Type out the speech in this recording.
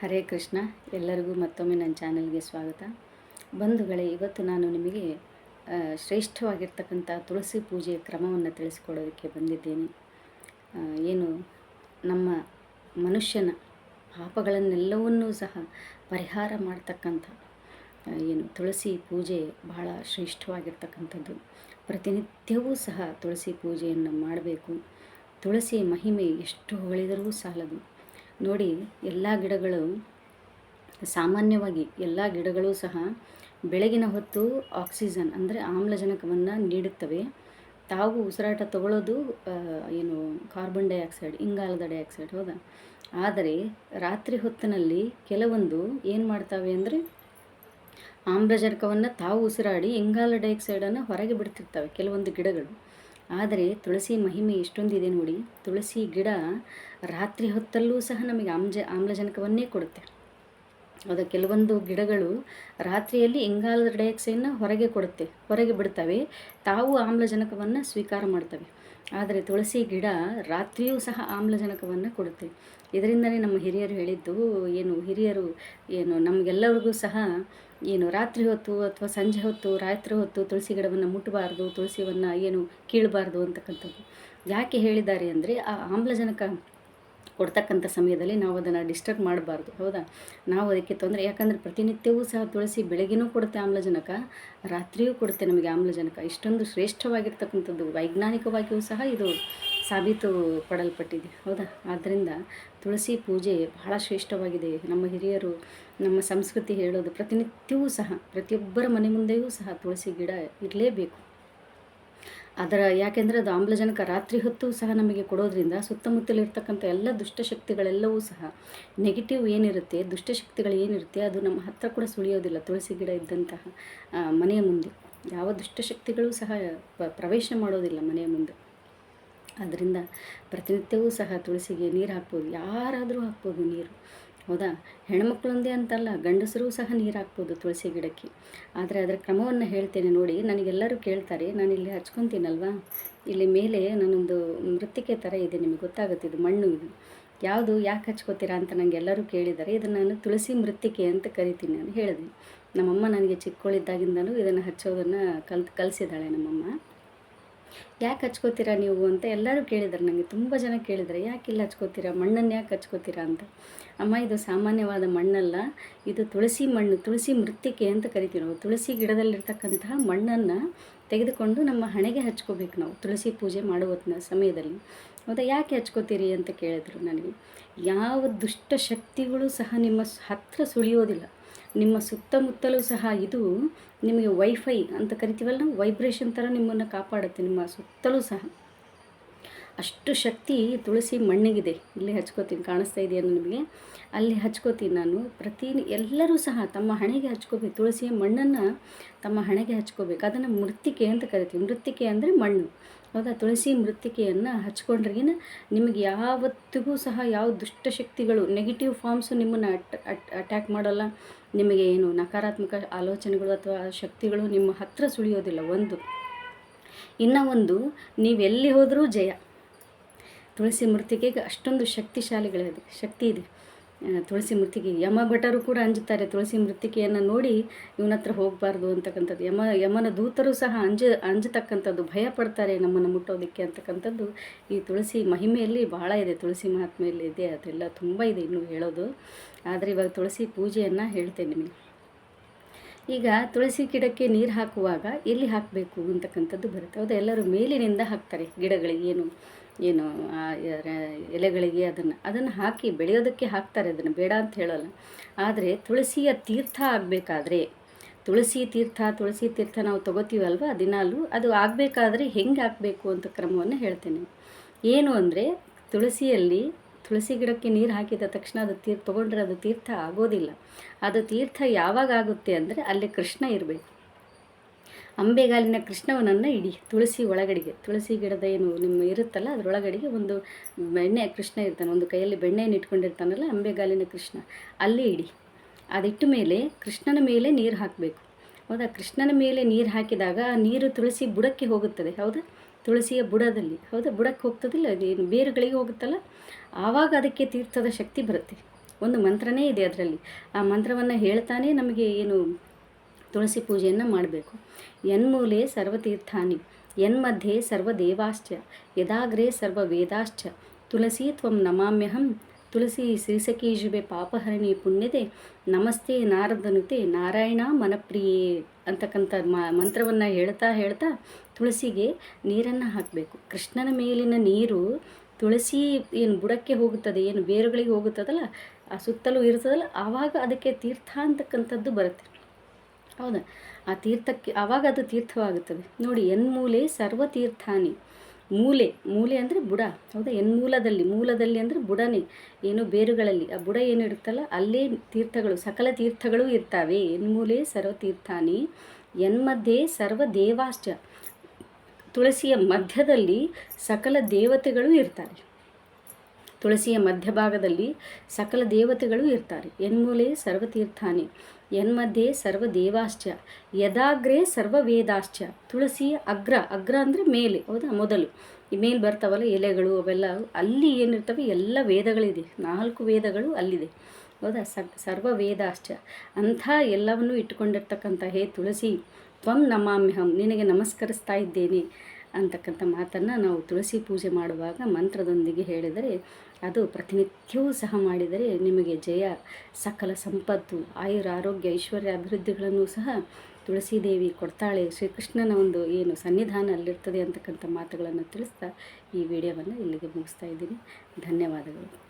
ಹರೇ ಕೃಷ್ಣ, ಎಲ್ಲರಿಗೂ ಮತ್ತೊಮ್ಮೆ ನನ್ನ ಚಾನಲ್ಗೆ ಸ್ವಾಗತ. ಬಂಧುಗಳೇ, ಇವತ್ತು ನಾನು ನಿಮಗೆ ಶ್ರೇಷ್ಠವಾಗಿರ್ತಕ್ಕಂಥ ತುಳಸಿ ಪೂಜೆಯ ಕ್ರಮವನ್ನು ತಿಳಿಸ್ಕೊಡೋದಕ್ಕೆ ಬಂದಿದ್ದೇನೆ. ಏನು, ನಮ್ಮ ಮನುಷ್ಯನ ಪಾಪಗಳನ್ನೆಲ್ಲವನ್ನೂ ಸಹ ಪರಿಹಾರ ಮಾಡ್ತಕ್ಕಂಥ ಏನು, ತುಳಸಿ ಪೂಜೆ ಬಹಳ ಶ್ರೇಷ್ಠವಾಗಿರ್ತಕ್ಕಂಥದ್ದು. ಪ್ರತಿನಿತ್ಯವೂ ಸಹ ತುಳಸಿ ಪೂಜೆಯನ್ನು ಮಾಡಬೇಕು. ತುಳಸಿ ಮಹಿಮೆ ಎಷ್ಟು ಹೊಗಳಿದರೂ ಸಾಲದು. ನೋಡಿ, ಎಲ್ಲ ಗಿಡಗಳು ಸಾಮಾನ್ಯವಾಗಿ ಎಲ್ಲ ಗಿಡಗಳು ಸಹ ಬೆಳಗಿನ ಹೊತ್ತು ಆಕ್ಸಿಜನ್ ಅಂದರೆ ಆಮ್ಲಜನಕವನ್ನು ನೀಡುತ್ತವೆ. ತಾವು ಉಸಿರಾಟ ತಗೊಳ್ಳೋದು ಏನು ಕಾರ್ಬನ್ ಡೈಆಕ್ಸೈಡ್, ಇಂಗಾಲದ ಡೈಆಕ್ಸೈಡ್, ಹೌದಾ? ಆದರೆ ರಾತ್ರಿ ಹೊತ್ತಿನಲ್ಲಿ ಕೆಲವೊಂದು ಏನು ಮಾಡ್ತವೆ ಅಂದರೆ ಆಮ್ಲಜನಕವನ್ನು ತಾವು ಉಸಿರಾಡಿ ಇಂಗಾಲ ಡೈಆಕ್ಸೈಡನ್ನು ಹೊರಗೆ ಬಿಡ್ತಿರ್ತವೆ ಕೆಲವೊಂದು ಗಿಡಗಳು. ಆದರೆ ತುಳಸಿ ಮಹಿಮೆ ಎಷ್ಟೊಂದಿದೆ ನೋಡಿ. ತುಳಸಿ ಗಿಡ ರಾತ್ರಿ ಹೊತ್ತಲ್ಲೂ ಸಹ ನಮಗೆ ಆಮ್ಜ, ಆಮ್ಲಜನಕವನ್ನೇ ಕೊಡುತ್ತೆ. ಅದು ಕೆಲವೊಂದು ಗಿಡಗಳು ರಾತ್ರಿಯಲ್ಲಿ ಇಂಗಾಲದ ಡೈಆಕ್ಸೈಡ್ನ ಹೊರಗೆ ಕೊಡುತ್ತೆ, ಹೊರಗೆ ಬಿಡ್ತವೆ. ತಾವು ಆಮ್ಲಜನಕವನ್ನು ಸ್ವೀಕಾರ ಮಾಡ್ತವೆ. ಆದರೆ ತುಳಸಿ ಗಿಡ ರಾತ್ರಿಯೂ ಸಹ ಆಮ್ಲಜನಕವನ್ನು ಕೊಡುತ್ತೆ. ಇದರಿಂದಲೇ ನಮ್ಮ ಹಿರಿಯರು ಹೇಳಿದ್ದು, ಏನು ಹಿರಿಯರು, ಏನು ನಮಗೆಲ್ಲರಿಗೂ ಸಹ ಏನು ರಾತ್ರಿ ಹೊತ್ತು ಅಥವಾ ಸಂಜೆ ಹೊತ್ತು, ರಾತ್ರಿ ಹೊತ್ತು ತುಳಸಿ ಗಿಡವನ್ನು ಮುಟ್ಟಬಾರ್ದು, ತುಳಸಿಯನ್ನು ಏನು ಕೀಳಬಾರ್ದು ಅಂತಕ್ಕಂಥದ್ದು. ಯಾಕೆ ಹೇಳಿದ್ದಾರೆ ಅಂದರೆ ಆ ಆಮ್ಲಜನಕ ಕೊಡ್ತಕ್ಕಂಥ ಸಮಯದಲ್ಲಿ ನಾವು ಅದನ್ನು ಡಿಸ್ಟರ್ಬ್ ಮಾಡಬಾರ್ದು, ಹೌದಾ? ನಾವು ಅದಕ್ಕೆ ತೊಂದರೆ, ಯಾಕಂದರೆ ಪ್ರತಿನಿತ್ಯವೂ ಸಹ ತುಳಸಿ ಬೆಳಗ್ಗೆನೂ ಕೊಡುತ್ತೆ ಆಮ್ಲಜನಕ, ರಾತ್ರಿಯೂ ಕೊಡುತ್ತೆ ನಮಗೆ ಆಮ್ಲಜನಕ. ಇಷ್ಟೊಂದು ಶ್ರೇಷ್ಠವಾಗಿರ್ತಕ್ಕಂಥದ್ದು, ವೈಜ್ಞಾನಿಕವಾಗಿಯೂ ಸಹ ಇದು ಸಾಬೀತು ಪಡಲ್ಪಟ್ಟಿದೆ ಹೌದಾ? ಆದ್ದರಿಂದ ತುಳಸಿ ಪೂಜೆ ಬಹಳ ಶ್ರೇಷ್ಠವಾಗಿದೆ. ನಮ್ಮ ಹಿರಿಯರು, ನಮ್ಮ ಸಂಸ್ಕೃತಿ ಹೇಳೋದು ಪ್ರತಿನಿತ್ಯವೂ ಸಹ, ಪ್ರತಿಯೊಬ್ಬರ ಮನೆ ಮುಂದೆಯೂ ಸಹ ತುಳಸಿ ಗಿಡ ಇರಲೇಬೇಕು. ಅದರ ಯಾಕೆಂದರೆ ಅದು ಆಮ್ಲಜನಕ ರಾತ್ರಿ ಹೊತ್ತು ಸಹ ನಮಗೆ ಕೊಡೋದ್ರಿಂದ ಸುತ್ತಮುತ್ತಲಿರ್ತಕ್ಕಂಥ ಎಲ್ಲ ದುಷ್ಟಶಕ್ತಿಗಳೆಲ್ಲವೂ ಸಹ ನೆಗೆಟಿವ್ ಏನಿರುತ್ತೆ ದುಷ್ಟಶಕ್ತಿಗಳು ಏನಿರುತ್ತೆ, ಅದು ನಮ್ಮ ಹತ್ತಿರ ಕೂಡ ಸುಳಿಯೋದಿಲ್ಲ. ತುಳಸಿ ಗಿಡ ಇದ್ದಂತಹ ಮನೆಯ ಮುಂದೆ. ಯಾವ ದುಷ್ಟಶಕ್ತಿಗಳು ಸಹ ಪ್ರವೇಶ ಮಾಡೋದಿಲ್ಲ ಮನೆಯ ಮುಂದೆ. ಆದ್ದರಿಂದ ಪ್ರತಿನಿತ್ಯವೂ ಸಹ ತುಳಸಿಗೆ ನೀರು ಹಾಕ್ಬೋದು. ಯಾರಾದರೂ ಹಾಕ್ಬೋದು ನೀರು. ಹೌದಾ? ಹೆಣ್ಮಕ್ಳೊಂದೇ ಅಂತಲ್ಲ, ಗಂಡಸರೂ ಸಹ ನೀರು ಹಾಕ್ಬೋದು ತುಳಸಿ ಗಿಡಕ್ಕೆ. ಆದರೆ ಅದರ ಕ್ರಮವನ್ನು ಹೇಳ್ತೇನೆ ನೋಡಿ, ನನಗೆಲ್ಲರೂ ಕೇಳ್ತಾರೆ, ನಾನು ಇಲ್ಲಿ ಹಚ್ಕೊತೀನಲ್ವಾ? ಇಲ್ಲಿ ಮೇಲೆ ನಾನೊಂದು ಮೃತ್ತಿಕೆ ಥರ ಇದೆ, ನಿಮಗೆ ಗೊತ್ತಾಗುತ್ತೆ, ಇದು ಮಣ್ಣು ಇದು. ಯಾವುದು, ಯಾಕೆ ಹಚ್ಕೋತೀರಾ ಅಂತ ನನಗೆ ಎಲ್ಲರೂ ಕೇಳಿದ್ದಾರೆ, ಇದನ್ನು ನಾನು ತುಳಸಿ ಮೃತ್ತಿಕೆ ಅಂತ ಕರಿತೀನಿ ನಾನು ಹೇಳಿದೆ ನಮ್ಮಮ್ಮ ನನಗೆ ಚಿಕ್ಕವಳಿದ್ದಾಗಿಂದಲೂ ಇದನ್ನು ಹಚ್ಚೋದನ್ನು ಕಲ್ತು, ಕಲಿಸಿದ್ದಾಳೆ ನಮ್ಮಮ್ಮ. ಯಾಕೆ ಹಚ್ಕೋತೀರಾ ನೀವು ಅಂತ ಎಲ್ಲರೂ ಕೇಳಿದ್ದಾರೆ ನನಗೆ, ತುಂಬ ಜನ ಕೇಳಿದ್ದಾರೆ ಯಾಕೆ ಇಲ್ಲ ಹಚ್ಕೋತೀರಾ, ಮಣ್ಣನ್ನು ಯಾಕೆ ಹಚ್ಕೋತೀರಾ? ಅಂತ. ಅಮ್ಮ, ಇದು ಸಾಮಾನ್ಯವಾದ ಮಣ್ಣಲ್ಲ, ಇದು ತುಳಸಿ ಮಣ್ಣು, ತುಳಸಿ ಮೃತ್ತಿಕೆ ಅಂತ ಕರಿತೀವಿ ನಾವು. ತುಳಸಿ ಗಿಡದಲ್ಲಿರ್ತಕ್ಕಂತಹ ಮಣ್ಣನ್ನು ತೆಗೆದುಕೊಂಡು ನಮ್ಮ ಹಣೆಗೆ ಹಚ್ಕೋಬೇಕು ನಾವು, ತುಳಸಿ ಪೂಜೆ ಮಾಡುವ ಸಮಯದಲ್ಲಿ. ಮತ್ತು ಯಾಕೆ ಹಚ್ಕೋತೀರಿ? ಅಂತ ಕೇಳಿದ್ರು ನನಗೆ. ಯಾವ ದುಷ್ಟ ಶಕ್ತಿಗಳು ಸಹ ನಿಮ್ಮ ಹತ್ರ ಸುಳಿಯೋದಿಲ್ಲ. ನಿಮ್ಮ ಸುತ್ತಮುತ್ತಲೂ ಸಹ ಇದು ನಿಮಗೆ ವೈಫೈ ಅಂತ ಕರಿತೀವಲ್ಲ ವೈಬ್ರೇಷನ್ ಥರ ನಿಮ್ಮನ್ನು ಕಾಪಾಡುತ್ತೆ, ನಿಮ್ಮ ಸುತ್ತಲೂ ಸಹ. ಅಷ್ಟು ಶಕ್ತಿ ತುಳಸಿ ಮಣ್ಣಿಗಿದೆ. ಇಲ್ಲಿ ಹಚ್ಕೋತೀನಿ, ಕಾಣಿಸ್ತಾ ಇದೆಯಾ ನಿಮಗೆ? ಅಲ್ಲಿ ಹಚ್ಕೋತೀನಿ ನಾನು. ಪ್ರತಿ ಎಲ್ಲರೂ ಸಹ ತಮ್ಮ ಹಣೆಗೆ ಹಚ್ಕೋಬೇಕು, ತುಳಸಿಯ ಮಣ್ಣನ್ನು ತಮ್ಮ ಹಣೆಗೆ ಹಚ್ಕೋಬೇಕು. ಅದನ್ನು ಮೃತ್ತಿಕೆ ಅಂತ ಕರಿತೀವಿ. ಮೃತ್ತಿಕೆ ಅಂದರೆ ಮಣ್ಣು. ಹೌದಾ ತುಳಸಿ ಮೃತ್ತಿಕೆಯನ್ನು ಹಚ್ಕೊಂಡ್ರಿಗಿನ ನಿಮಗೆ ಯಾವತ್ತಿಗೂ ಸಹ ಯಾವ ದುಷ್ಟಶಕ್ತಿಗಳು ನೆಗೆಟಿವ್ ಫಾರ್ಮ್ಸು ನಿಮ್ಮನ್ನು ಅಟ್ ಅಟ್ ಅಟ್ಯಾಕ್ ಮಾಡೋಲ್ಲ. ನಿಮಗೆ ಏನು ನಕಾರಾತ್ಮಕ ಆಲೋಚನೆಗಳು ಅಥವಾ ಶಕ್ತಿಗಳು ನಿಮ್ಮ ಹತ್ತಿರ ಸುಳಿಯೋದಿಲ್ಲ. ಒಂದು, ಇನ್ನು ಒಂದು, ನೀವೆಲ್ಲಿ ಹೋದರೂ ಜಯ. ತುಳಸಿ ಮೂರ್ತಿಗೆ ಅಷ್ಟೊಂದು ಶಕ್ತಿಶಾಲಿಗಳಿದೆ ಶಕ್ತಿ ಇದೆ. ತುಳಸಿ ಮೂರ್ತಿಗೆ ಯಮ ಭಟರು ಕೂಡ ಅಂಜುತ್ತಾರೆ. ತುಳಸಿ ಮೃತ್ತಿಕೆಯನ್ನು ನೋಡಿ ಇವನ ಹತ್ರ ಹೋಗಬಾರ್ದು ಅಂತಕ್ಕಂಥದ್ದು. ಯಮ, ಯಮನ ದೂತರು ಸಹ ಅಂಜ, ಅಂಜತಕ್ಕಂಥದ್ದು, ಭಯ ಪಡ್ತಾರೆ ನಮ್ಮನ್ನು ಮುಟ್ಟೋದಕ್ಕೆ ಅಂತಕ್ಕಂಥದ್ದು. ಈ ತುಳಸಿ ಮಹಿಮೆಯಲ್ಲಿ ಬಹಳ ಇದೆ. ತುಳಸಿ ಮಹಾತ್ಮೆಯಲ್ಲಿ ಇದೆ. ಅದೆಲ್ಲ ತುಂಬ ಇದೆ ಇನ್ನೂ ಹೇಳೋದು. ಆದರೆ ಇವಾಗ ತುಳಸಿ ಪೂಜೆಯನ್ನು ಹೇಳ್ತೇನೆ ನಿಮಗೆ. ಈಗ ತುಳಸಿ ಗಿಡಕ್ಕೆ ನೀರು ಹಾಕುವಾಗ ಎಲ್ಲಿ ಹಾಕಬೇಕು ಅಂತಕ್ಕಂಥದ್ದು ಬರುತ್ತೆ. ಹೌದಾ? ಎಲ್ಲರೂ ಮೇಲಿನಿಂದ ಹಾಕ್ತಾರೆ ಗಿಡಗಳಿಗೆ ಏನು. ಏನು, ಆ ಎಲೆಗಳಿಗೆ ಅದನ್ನು ಅದನ್ನು ಹಾಕಿ ಬೆಳೆಯೋದಕ್ಕೆ ಹಾಕ್ತಾರೆ ಅದನ್ನು ಬೇಡ ಅಂತ ಹೇಳೋಲ್ಲ. ಆದರೆ ತುಳಸಿಯ ತೀರ್ಥ ಆಗಬೇಕಾದ್ರೆ, ತುಳಸಿ ತೀರ್ಥ ತುಳಸಿ ತೀರ್ಥ ನಾವು ತಗೋತೀವಲ್ವ ದಿನಾಲು, ಅದು ಆಗಬೇಕಾದ್ರೆ ಹೆಂಗೆ ಹಾಕಬೇಕು ಅಂತ ಕ್ರಮವನ್ನು ಹೇಳ್ತೇನೆ. ಏನು ಅಂದರೆ, ತುಳಸಿಯಲ್ಲಿ, ತುಳಸಿ ಗಿಡಕ್ಕೆ ನೀರು ಹಾಕಿದ ತಕ್ಷಣ ಅದು ತೀರ್, ತೊಗೊಂಡ್ರೆ ಅದು ತೀರ್ಥ ಆಗೋದಿಲ್ಲ. ಅದು ತೀರ್ಥ ಯಾವಾಗ ಆಗುತ್ತೆ ಅಂದರೆ, ಅಲ್ಲಿ ಕೃಷ್ಣ ಇರಬೇಕು. ಅಂಬೆಗಾಲಿನ ಕೃಷ್ಣವನನ್ನು ಇಡಿ, ತುಳಸಿ ಒಳಗಡೆಗೆ. ತುಳಸಿ ಗಿಡದ ಏನು ನಿಮ್ಮ ಇರುತ್ತಲ್ಲ, ಅದರೊಳಗಡೆಗೆ ಒಂದು ಬೆಣ್ಣೆ, ಕೃಷ್ಣ ಇರ್ತಾನೆ, ಒಂದು ಕೈಯಲ್ಲಿ ಬೆಣ್ಣೆಯನ್ನು ಇಟ್ಕೊಂಡಿರ್ತಾನಲ್ಲ ಅಂಬೆಗಾಲಿನ ಕೃಷ್ಣ, ಅಲ್ಲಿ ಇಡಿ. ಅದಿಟ್ಟ ಮೇಲೆ ಕೃಷ್ಣನ ಮೇಲೆ ನೀರು ಹಾಕಬೇಕು. ಹೌದಾ? ಕೃಷ್ಣನ ಮೇಲೆ ನೀರು ಹಾಕಿದಾಗ ಆ ನೀರು ತುಳಸಿ ಬುಡಕ್ಕೆ ಹೋಗುತ್ತದೆ, ಹೌದಾ? ತುಳಸಿಯ ಬುಡದಲ್ಲಿ, ಹೌದಾ? ಬುಡಕ್ಕೆ ಹೋಗ್ತದಿಲ್ಲ ಅದೇನು ಬೇರುಗಳಿಗೆ ಹೋಗುತ್ತಲ್ಲ? ಆವಾಗ ಅದಕ್ಕೆ ತೀರ್ಥದ ಶಕ್ತಿ ಬರುತ್ತೆ. ಒಂದು ಮಂತ್ರನೇ ಇದೆ ಅದರಲ್ಲಿ. ಆ ಮಂತ್ರವನ್ನು ಹೇಳ್ತಾನೆ ನಮಗೆ ಏನು ತುಳಸಿ ಪೂಜೆಯನ್ನು ಮಾಡಬೇಕು. ಯನ್ಮೂಲೆ ಸರ್ವತೀರ್ಥಾನಿ ಯನ್ಮಧ್ಯೆ ಸರ್ವದೇವಾಶ್ಚ, ಯದಾಗ್ರೆ ಸರ್ವ ವೇದಾಶ್ಚ ತುಳಸಿ ತ್ವಂ ನಮಾಮ್ಯಹಂ, ತುಳಸಿ ಶ್ರೀಸಕೀಜುಬೆ ಪಾಪಹರಣಿ ಪುಣ್ಯದೆ ನಮಸ್ತೆ ನಾರದನುತೆ ನಾರಾಯಣ ಮನಪ್ರಿಯೇ ಅಂತಕ್ಕಂಥ ಮಂತ್ರವನ್ನು ಹೇಳ್ತಾ ಹೇಳ್ತಾ ತುಳಸಿಗೆ ನೀರನ್ನು ಹಾಕಬೇಕು. ಕೃಷ್ಣನ ಮೇಲಿನ ನೀರು ತುಳಸಿ ಏನು ಬುಡಕ್ಕೆ ಹೋಗುತ್ತದೆ, ಏನು ಬೇರುಗಳಿಗೆ ಹೋಗುತ್ತದಲ್ಲ, ಆ ಸುತ್ತಲೂ ಇರ್ತದಲ್ಲ ಆವಾಗ ಅದಕ್ಕೆ ತೀರ್ಥ ಅಂತಕ್ಕಂಥದ್ದು ಬರುತ್ತೆ. ಹೌದಾ. ಆ ತೀರ್ಥಕ್ಕೆ ಆವಾಗ ಅದು ತೀರ್ಥವಾಗುತ್ತದೆ. ನೋಡಿ, ಎನ್ಮೂಲೆ ಸರ್ವತೀರ್ಥಾನಿ. ಮೂಲೆ ಮೂಲೆ ಅಂದರೆ ಬುಡ. ಹೌದಾ? ಎನ್ಮೂಲದಲ್ಲಿ, ಮೂಲದಲ್ಲಿ ಅಂದರೆ ಬುಡನೇ. ಏನು ಬೇರುಗಳಲ್ಲಿ. ಆ ಬುಡ ಏನು ಇರುತ್ತಲ್ಲ, ಅಲ್ಲೇ ತೀರ್ಥಗಳು, ಸಕಲ ತೀರ್ಥಗಳು ಇರ್ತವೆ. ಎನ್ಮೂಲೆ ಸರ್ವತೀರ್ಥಾನಿ. ಎನ್ಮಧ್ಯೆ ಸರ್ವ ದೇವಾಶ್ಚ ತುಳಸಿಯ ಮಧ್ಯದಲ್ಲಿ ಸಕಲ ದೇವತೆಗಳು ಇರ್ತಾರೆ. ತುಳಸಿಯ ಮಧ್ಯಭಾಗದಲ್ಲಿ ಸಕಲ ದೇವತೆಗಳು ಇರ್ತಾರೆ. ಎನ್ಮೂಲೆ ಸರ್ವತೀರ್ಥಾನಿ, ಎನ್ಮಧ್ಯೆ ಸರ್ವ ದೇವಾಶ್ಚ ಯದಾಗ್ರೆ ಸರ್ವ ವೇದಾಶ್ಚ ತುಳಸಿಯ ಅಗ್ರ ಅಗ್ರ ಅಂದರೆ ಮೇಲೆ, ಹೌದಾ? ಮೊದಲು. ಈ ಮೇಲೆ ಬರ್ತಾವಲ್ಲ ಎಲೆಗಳು, ಅವೆಲ್ಲ ಅಲ್ಲಿ ಏನಿರ್ತವೆ? ಎಲ್ಲ ವೇದಗಳಿದೆ. ನಾಲ್ಕು ವೇದಗಳು ಅಲ್ಲಿದೆ. ಹೌದಾ? ಸರ್ವ ವೇದಾಶ್ಚ ಅಂಥ ಎಲ್ಲವನ್ನೂ ಇಟ್ಟುಕೊಂಡಿರ್ತಕ್ಕಂಥ ಹೇ ತುಳಸಿ, ತ್ವಂ ನಮಾಮ್ಯಹಂ, ನಿನಗೆ ನಮಸ್ಕರಿಸ್ತಾ ಇದ್ದೇನೆ. ಅಂತಕ್ಕಂಥ ಮಾತನ್ನು ನಾವು ತುಳಸಿ ಪೂಜೆ ಮಾಡುವಾಗ ಮಂತ್ರದೊಂದಿಗೆ ಹೇಳಿದರೆ ಅದು ಪ್ರತಿನಿತ್ಯವೂ ಸಹ ಮಾಡಿದರೆ ನಿಮಗೆ ಜಯ, ಸಕಲ ಸಂಪತ್ತು ಆಯುರ ಆರೋಗ್ಯ ಐಶ್ವರ್ಯ ಅಭಿವೃದ್ಧಿಗಳನ್ನು ಸಹ ತುಳಸಿ ದೇವಿ ಕೊಡ್ತಾಳೆ. ಶ್ರೀಕೃಷ್ಣನ ಒಂದು ಏನು ಸನ್ನಿಧಾನ ಅಲ್ಲಿರ್ತದೆ ಅಂತಕ್ಕಂಥ ಮಾತುಗಳನ್ನು ತಿಳಿಸ್ತಾ ಈ ವಿಡಿಯೋವನ್ನು ಇಲ್ಲಿಗೆ ಮುಗಿಸ್ತಾ ಇದ್ದೀನಿ. ಧನ್ಯವಾದಗಳು.